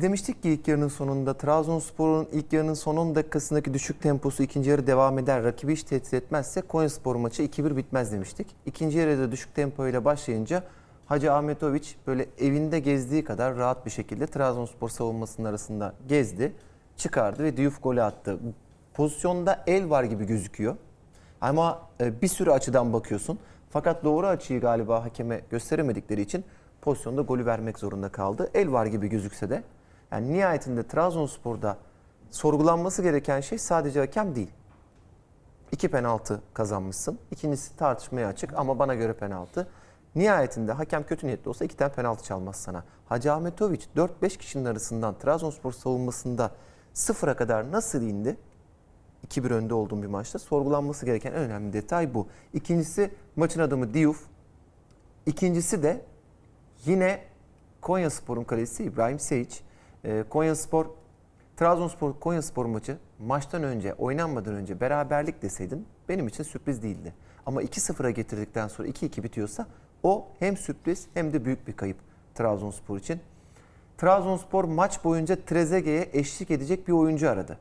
demiştik ki ilk yarının sonunda Trabzonspor'un ilk yarının son 10 dakikasındaki düşük temposu ikinci yarı devam eder. Rakibi hiç tehdit etmezse Konyaspor maçı 2-1 bitmez demiştik. İkinci yarıda düşük tempoyla başlayınca Hacı Ahmetoviç böyle evinde gezdiği kadar rahat bir şekilde Trabzonspor savunmasının arasında gezdi, çıkardı ve Diouf golü attı. Pozisyonda el var gibi gözüküyor. Ama e, bir sürü açıdan bakıyorsun. Fakat doğru açıyı galiba hakeme gösteremedikleri için pozisyonda golü vermek zorunda kaldı. El var gibi gözükse de yani nihayetinde Trabzonspor'da sorgulanması gereken şey sadece hakem değil. İki penaltı kazanmışsın. İkincisi tartışmaya açık ama bana göre penaltı. Nihayetinde hakem kötü niyetli olsa iki tane penaltı çalmaz sana. Hacı Ahmetoviç 4-5 kişinin arasından Trabzonspor savunmasında sıfıra kadar nasıl indi? 2-1 önde olduğum bir maçta sorgulanması gereken en önemli detay bu. İkincisi maçın adamı Diouf. İkincisi de yine Konyaspor'un kalesi İbrahim Seyic. Ee, Konyaspor Trabzonspor Konyaspor maçı maçtan önce oynanmadan önce beraberlik deseydin benim için sürpriz değildi. Ama 2-0'a getirdikten sonra 2-2 bitiyorsa o hem sürpriz hem de büyük bir kayıp Trabzonspor için. Trabzonspor maç boyunca Trezeguet'e eşlik edecek bir oyuncu aradı.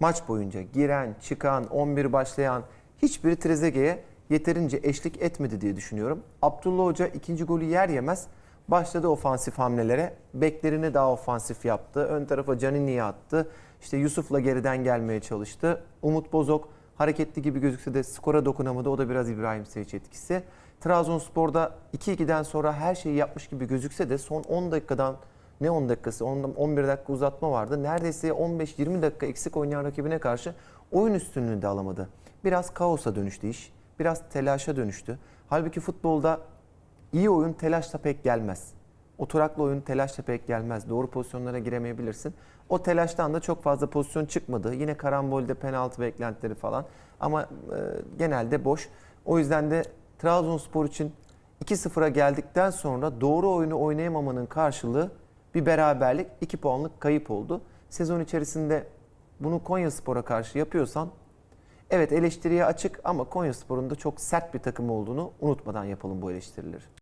Maç boyunca giren, çıkan, 11 başlayan hiçbiri Trezeguet'e yeterince eşlik etmedi diye düşünüyorum. Abdullah Hoca ikinci golü yer yemez başladı ofansif hamlelere. Beklerini daha ofansif yaptı. Ön tarafa Canini'yi attı. İşte Yusuf'la geriden gelmeye çalıştı. Umut Bozok hareketli gibi gözükse de skora dokunamadı. O da biraz İbrahim Seyic etkisi. Trabzonspor'da 2-2'den sonra her şeyi yapmış gibi gözükse de son 10 dakikadan ne 10 dakikası 10 11 dakika uzatma vardı. Neredeyse 15-20 dakika eksik oynayan rakibine karşı oyun üstünlüğünü de alamadı. Biraz kaosa dönüştü iş. Biraz telaşa dönüştü. Halbuki futbolda iyi oyun telaşla pek gelmez. Oturaklı oyun telaşla pek gelmez. Doğru pozisyonlara giremeyebilirsin. O telaştan da çok fazla pozisyon çıkmadı. Yine karambolde penaltı beklentileri falan. Ama e, genelde boş. O yüzden de Trabzonspor için 2-0'a geldikten sonra doğru oyunu oynayamamanın karşılığı bir beraberlik, 2 puanlık kayıp oldu. Sezon içerisinde bunu Konyaspor'a karşı yapıyorsan evet eleştiriye açık ama Konyaspor'un da çok sert bir takım olduğunu unutmadan yapalım bu eleştirileri.